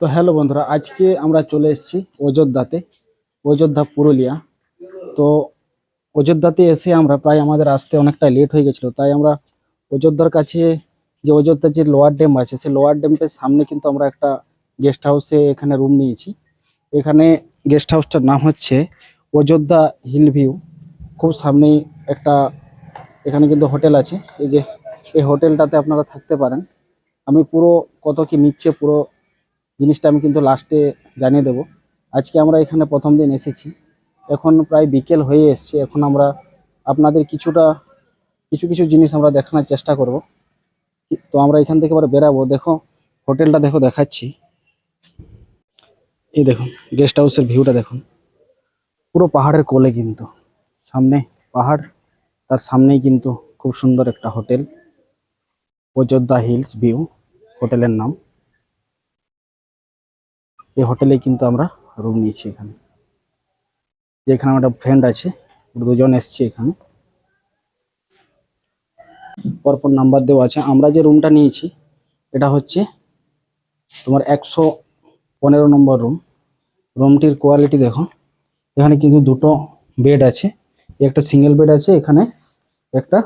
তো হ্যালো বন্ধুরা, আজকে আমরা চলে এসেছি অযোধ্যাতে, অযোধ্যা, পুরুলিয়া। তো অযোধ্যাতে এসে আমরা প্রায় আমাদের আসতে অনেকটা লেট হয়ে গেছিল। তাই আমরা অযোধ্যার কাছে যে অযোধ্যা যে লোয়ার ড্যাম আছে, সেই লোয়ার ড্যামের সামনে কিন্তু আমরা একটা গেস্ট হাউসে এখানে রুম নিয়েছি। এখানে গেস্ট হাউসটার নাম হচ্ছে অযোধ্যা হিল ভিউ খুব সামনেই একটা এখানে কিন্তু হোটেল আছে। এই যে, এই হোটেলটাতে আপনারা থাকতে পারেন। আমি পুরো কত কি নিচ্ছে পুরো জিনিসটা আমি কিন্তু লাস্টে জানিয়ে দেব। আজকে আমরা এখানে প্রথম দিন এসেছি। এখন প্রায় বিকেল হয়ে এসছে। এখন আমরা আপনাদের কিছুটা, কিছু কিছু জিনিস আমরা দেখানোর চেষ্টা করব। তো আমরা এখান থেকে এবার বেরাবো। দেখো, হোটেলটা দেখো, দেখাচ্ছি। এই দেখুন গেস্ট হাউসের ভিউটা দেখুন। পুরো পাহাড়ের কোলে কিন্তু। সামনে পাহাড়, তার সামনেই কিন্তু খুব সুন্দর একটা হোটেল। অযোধ্যা হিলস ভিউ, হোটেলের নাম। এই হোটেলে কিন্তু আমরা রুম নিয়েছি এখানে। যেখানে আমার একটা ফ্রেন্ড আছে দুজন এসছে এখানে। পরপর নাম্বার দেওয়া আছে। আমরা যে রুমটা নিয়েছি, এটা হচ্ছে তোমার একশো পনেরো নম্বর রুম রুমটির কোয়ালিটি দেখো। এখানে কিন্তু দুটো বেড আছে। একটা সিঙ্গেল বেড আছে, এখানে একটা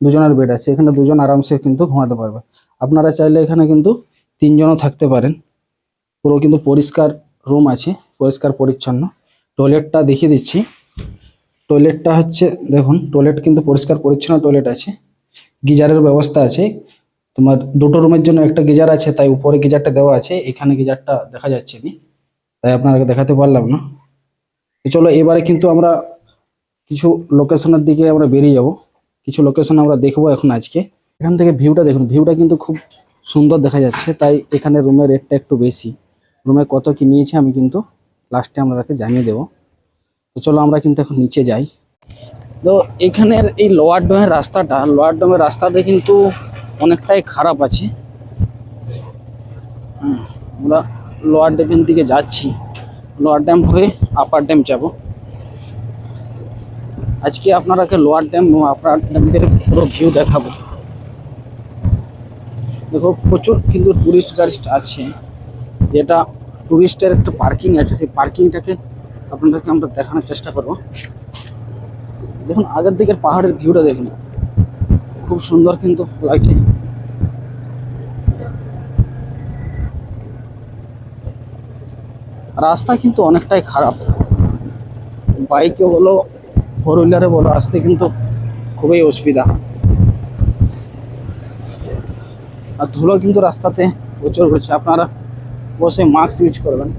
দুজনের বেড আছে। এখানে দুজন আরামসে কিন্তু ঘুমাতে পারবে। আপনারা চাইলে এখানে কিন্তু তিনজনও থাকতে পারেন। পুরো কিন্তু পরিষ্কার রুম আছে, পরিষ্কার পরিচ্ছন্ন। টয়লেটটা দেখিয়ে দিচ্ছি। টয়লেটটা হচ্ছে, দেখুন টয়লেট কিন্তু পরিষ্কার পরিচ্ছন্ন টয়লেট আছে। গিজারের ব্যবস্থা আছে। তোমার দুটো রুমের জন্য একটা গিজার আছে, তাই উপরে গিজারটা দেওয়া আছে। এখানে গিজারটা দেখা যাচ্ছে না, তাই আপনাকে দেখাতে পারলাম না। চলো, এবারে কিন্তু আমরা কিছু লোকেশনের দিকে আমরা বেরিয়ে যাব। কিছু লোকেশন আমরা দেখব এখন আজকে। এখান থেকে ভিউটা দেখুন ভিউটা কিন্তু খুব সুন্দর দেখা যাচ্ছে, তাই এখানে রুমের রেটটা একটু বেশি। রুমে কত কি নিয়েছে আমি কিন্তু লাস্টে আপনাদেরকে জানিয়ে দেবো। তো চলো আমরা কিন্তু এখন নিচে যাই। তো এখানের এই লোয়ার ডোমের রাস্তাটা লোয়ার ডোমের রাস্তাটা কিন্তু অনেকটাই খারাপ আছে। আমরা লোয়ার ড্যামের দিকে যাচ্ছি। লোয়ার ড্যাম হয়ে আপার ড্যাম যাব। আজকে আপনারাকে লোয়ার ড্যাম ও আপার ড্যামের পুরো ভিউ দেখাবো। দেখো, প্রচুর কিন্তু টুরিস্ট গাড়ি আছে। যেটা টুরিস্টের একটা পার্কিং আছে, সেই পার্কিংটাকে আপনাদেরকে আমরা দেখানোর চেষ্টা করব। দেখুন, আগের দিকের পাহাড়ের ভিউটা দেখুন। খুব সুন্দর কিন্তু লাগছে। রাস্তা কিন্তু অনেকটাই খারাপ। বাইকে বলো ফোর হুইলারে বলো, আসতে কিন্তু খুবই অসুবিধা। আর ধুলো কিন্তু রাস্তাতে প্রচুর রয়েছে আপনারা বসে মাস্ক ইউজ করবেন।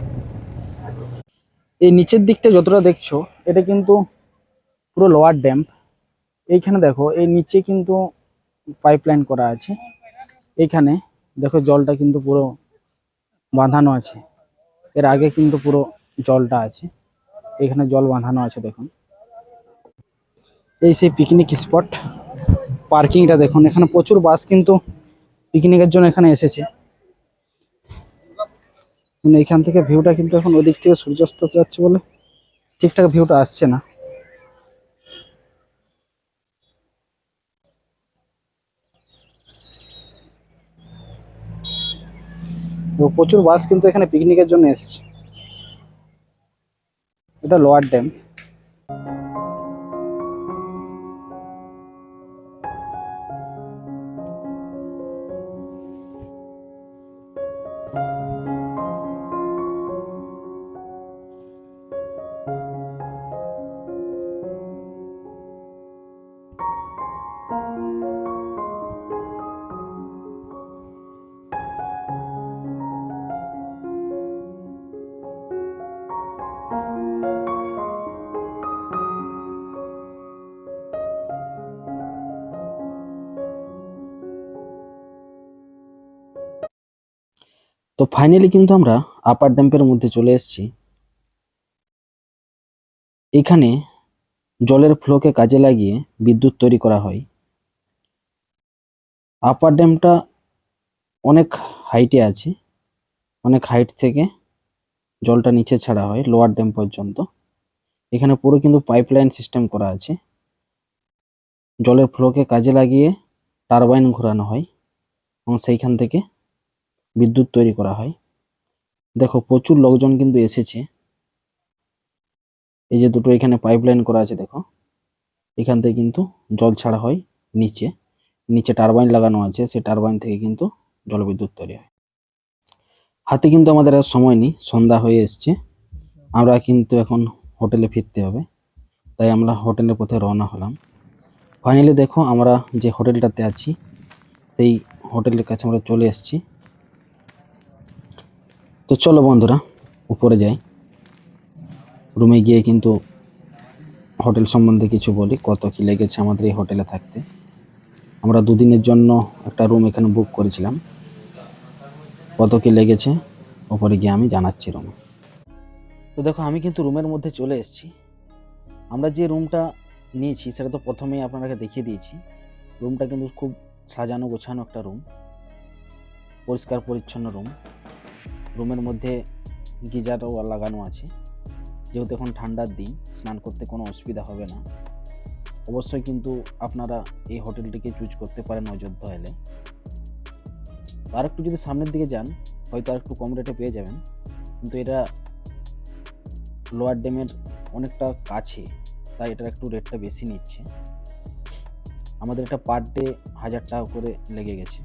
এই নিচের দিকটা যতটা দেখছ, এটা কিন্তু পুরো লোয়ার ড্যাম এইখানে দেখো, এই নিচে কিন্তু পাইপলাইন করা আছে। এইখানে দেখো জলটা কিন্তু পুরো বাঁধানো আছে। এর আগে কিন্তু পুরো জলটা আছে। এখানে জল বাঁধানো আছে, দেখুন। এই সেই পিকনিক স্পট পার্কিংটা দেখুন, এখানে প্রচুর বাস কিন্তু পিকনিকের জন্য এখানে এসেছে। মানে এখান থেকে ভিউটা কিন্তু এখন ওদিক থেকে সূর্যাস্ত যাচ্ছে বলে ঠিকঠাক ভিউটা আসছে না। তো প্রচুর বাস কিন্তু এখানে পিকনিকের জন্য এসছে। এটা লোয়ার ড্যাম তো ফাইনালি কিন্তু আমরা আপার ড্যাম্পের মধ্যে চলে এসেছি। এখানে জলের ফ্লোকে কাজে লাগিয়ে বিদ্যুৎ তৈরি করা হয়। আপার ড্যামটা অনেক হাইটে আছে, অনেক হাইট থেকে জলটা নিচে ছাড়া হয় লোয়ার ড্যাম পর্যন্ত। এখানে পুরো কিন্তু পাইপলাইন সিস্টেম করা আছে। জলের ফ্লোকে কাজে লাগিয়ে টারবাইন ঘোরানো হয় এবং সেইখান থেকে বিদ্যুৎ তৈরি করা হয়। দেখো, প্রচুর লোকজন কিন্তু এসেছে। এই যে দুটো এখানে পাইপলাইন করা আছে, দেখো। এখান থেকে কিন্তু জল ছাড়া হয় নিচে। নিচে টারবাইন লাগানো আছে, সেই টারবাইন থেকে কিন্তু জলবিদ্যুৎ তৈরি হয়। হাতে কিন্তু আমাদের আর সময় নেই, সন্ধ্যা হয়ে এসছে। আমরা কিন্তু এখন হোটেলে ফিরতে হবে। তাই আমরা হোটেলের পথে রওনা হলাম। ফাইনালি দেখো, আমরা যে হোটেলটাতে আছি, সেই হোটেলের কাছে আমরা চলে এসেছি। তো চলো বন্ধুরা, উপরে যাই। রুমে গিয়ে কিন্তু হোটেল সম্বন্ধে কিছু বলি, কত কি লেগেছে আমাদের এই হোটেলে থাকতে। আমরা দুদিনের জন্য একটা রুম এখানে বুক করেছিলাম। কত কি লেগেছে, ওপরে গিয়ে আমি জানাচ্ছি রুমে। তো দেখো, আমি কিন্তু রুমের মধ্যে চলে এসেছি। আমরা যে রুমটা নিয়েছি, সেটা তো প্রথমেই আপনাদেরকে দেখিয়ে দিয়েছি। রুমটা কিন্তু খুব সাজানো গোছানো একটা রুম, পরিষ্কার পরিচ্ছন্ন রুম। রুমের মধ্যে গিজারও লাগানো আছে। যেহেতু এখন ঠান্ডার দিন, স্নান করতে কোনো অসুবিধা হবে না। অবশ্যই কিন্তু আপনারা এই হোটেলটিকে চুজ করতে পারেন অযোধ্যা এলে। আর একটু যদি সামনের দিকে যান, হয়তো আর একটু কম রেটে পেয়ে যাবেন। কিন্তু এটা লোয়ার ড্যামের অনেকটা কাছে, তাই এটার একটু রেটটা বেশি নিচ্ছে। আমাদের এটা পার ডে হাজার টাকা করে লেগে গেছে।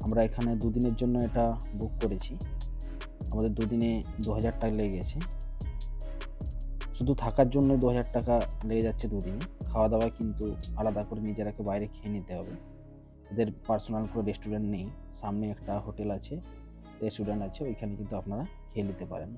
আমরা এখানে দুদিনের জন্য এটা বুক করেছি। আমাদের দুদিনে দু হাজার টাকা লেগে গেছে। শুধু থাকার জন্য দু হাজার টাকা লেগে যাচ্ছে দুদিনে। খাওয়া দাওয়া কিন্তু আলাদা করে নিজেরাকে বাইরে খেয়ে নিতে হবে। এদের পার্সোনাল কোনো রেস্টুরেন্ট নেই। সামনে একটা হোটেল আছে রেস্টুরেন্ট আছে, ওইখানে কিন্তু আপনারা খেয়ে নিতে পারেন।